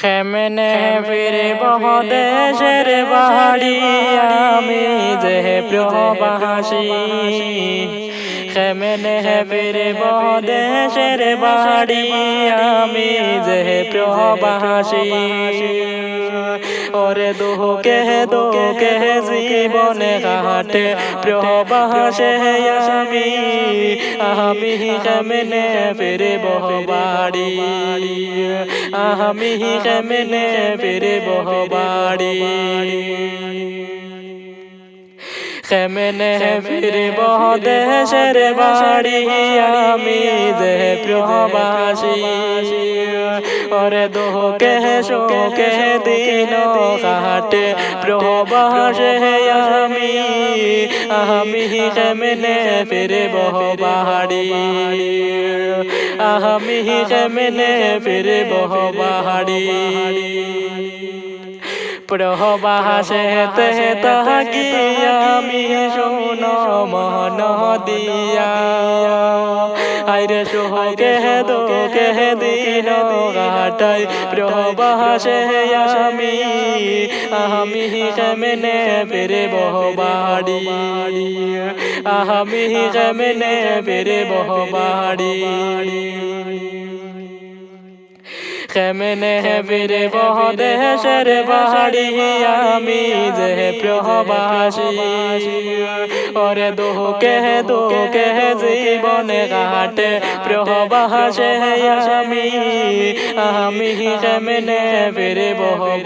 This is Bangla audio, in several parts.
খেমনে ফিরে দেশের বাড়ি আমি যে প্রবাসী খেমনে ফিরে দেশের বাড়ি আমি যে প্রবাসী ওরে দুঃখে দুঃখে জীবনে কাটে প্রবাসে আমি আমি কেমনে ফিরে বাড়ি আমি কেমনে ফিরে বাড়ি কেমনে ফিরে দেশের বাড়ি? আমি যে প্রবাসী ওরে দোকে শোকে দিন কাটে। প্রবাসে আমি। আমি কেমনে ফিরে বাড়ি? আমি কেমনে ফিরে বাড়ি? প্রবাসে তে তাকি আমি শোন মন দিয়া আইরে সোহকে দোকে দিন কাটাই প্রবাসে আমি আমি কেমনে ফিরে বাড়ি আমি কেমনে ফিরে বাড়ি কেমনে ফিরে দেশের বাড়ি আমি যে প্রবাসী ওরে দুঃখে দুঃখে জীবনে কাটে প্রবাসে আমি আমি কেমনে ফিরে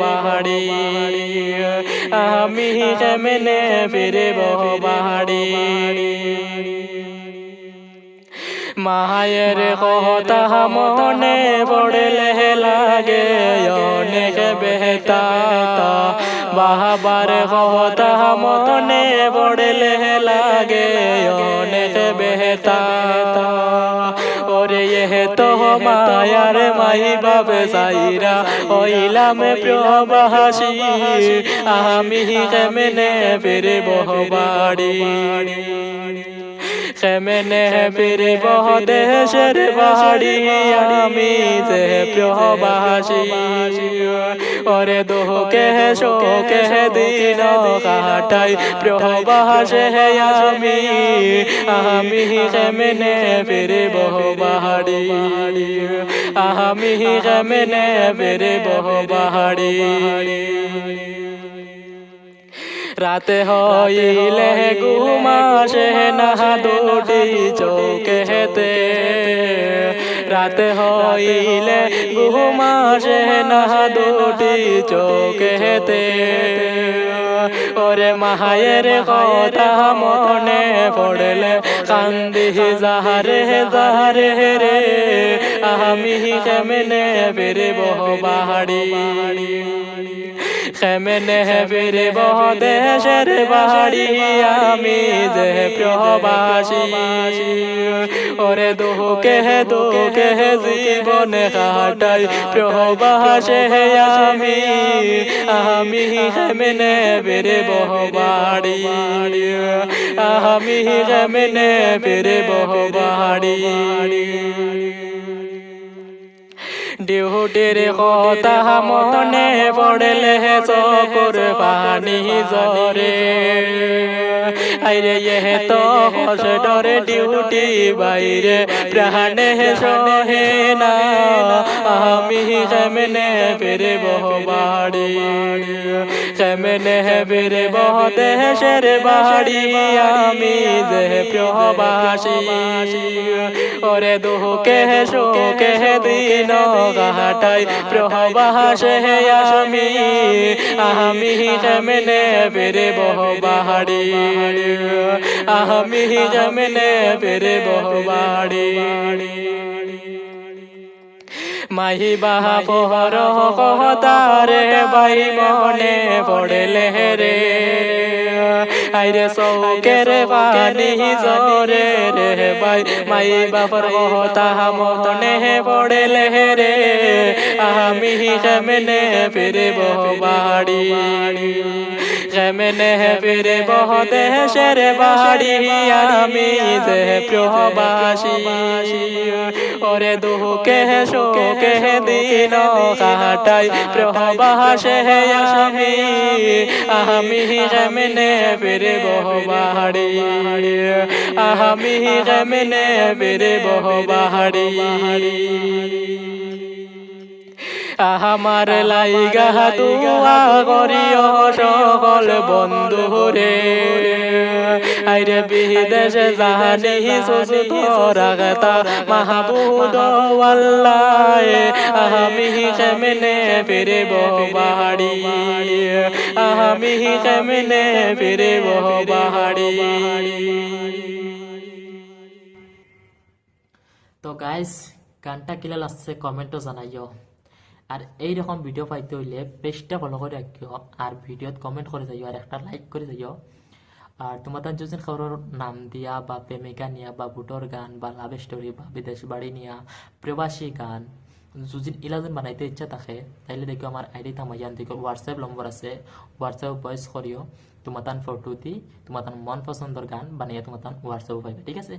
বাড়ি আমি কেমনে ফিরে বাড়ি মায়ের কথা মনে পড়লে লাগে অনেক বেহতা বাহাবার কথা মনে পড়লে লাগে অনেক বেহতা ওরে এ তো মায়ার মাই বাবে সাইরা ওইলাম প্রবাসী। আমি কেমনে ফিরে বহবাড়ি কেমনে ফিরে দেশের বাড়ি আমি যে প্রবাসী ওরে দোকে শোকে দিন কাটাই প্রবাসে আমি আমি কেমনে ফিরে বাড়ি আমি কেমনে ফিরে বাড়ি রাতে হইলে ঘুমাসে না দুটি চোখেতে রাতে হইলে ঘুমাসে না দুটি চোখেতে ওরে মায়ের কথা মনে পড়লে কান্দি যাহারে যাহারে রে। আমি কেমনে ফিরে বাড়ি কেমনে ফিরে দেশের বাড়ি আমি যে প্রবাসী? ওরে দুঃখে দুঃখে জীবনে কাটাই প্রবাসে আমি। আমি কেমনে ফিরে বাড়ি আমি কেমনে ফিরে বাড়ি ডিউটির কথা মনে পড়লে চকুর পানি জরে আইরে এ তো ডরে ডিউটি বাইরে, প্রাণে সহে না, আমি কেমনে ফিরে বাড়ি। কেমনে ফিরে দেশের বাড়ি, আমি যে প্রবাসী ওরে দুঃখে শোকে দিন কাটাই প্রবাসে আমি আমি কেমনে ফিরে বাড়ি। আমি কেমনে ফিরে বাড়ি মাহি বাহা পহর কহতারে বাই মনে পড়লে রে আইরে সৌকের পানি জরে রে বাই মাই বাপর কথা মনে পড়লে রে আমি কেমনে ফিরব বাড়ি কেমনে ফিরব দেশের বাড়ি আমি যে প্রবাসী ওরে দুঃখে শোকে দিন কাটাই প্রবাসে আমি। আমি কেমনে ফিরব বাড়ি আমি কেমনে ফিরব বাড়ি আমার লাইগা তুয়া করিও সকল বন্ধুরে। আইরে বিদেশে জানি সুস্থ রাখতা মাহবুদ আল্লাহ। আমি কেমনে ফিরব বাড়ি আমি কেমনে ফিরব বাড়ি তো গাইস গানটা কিলা লাগছে কমেন্টও জানাইও। আর এইরকম ভিডিও পাইতে হইলে পেজটা ফলো করে রাখিও আর ভিডিওত কমেন্ট করে যাইও আর একটা লাইক করে যাইও। আর তোমাদের যদি খবর নাম দিয়া বা প্রেমিকা নিয়া বা বুটর গান বা লাভ স্টোরি বা বিদেশ বাড়ি নিয়া প্রবাসী গান যদি ইলাজন বানাইতে ইচ্ছা থাকে তাইলে দেখো আমার আইডি থামাইয়ান দেখো হোয়াটসঅ্যাপ নম্বর আছে হোয়াটসঅ্যাপ ভয়েস করিও তোমার ফটো দি তোমার মন পছন্দর গান বানিয়ে তোমার হোয়াটসঅ্যাপ পাইবে ঠিক আছে?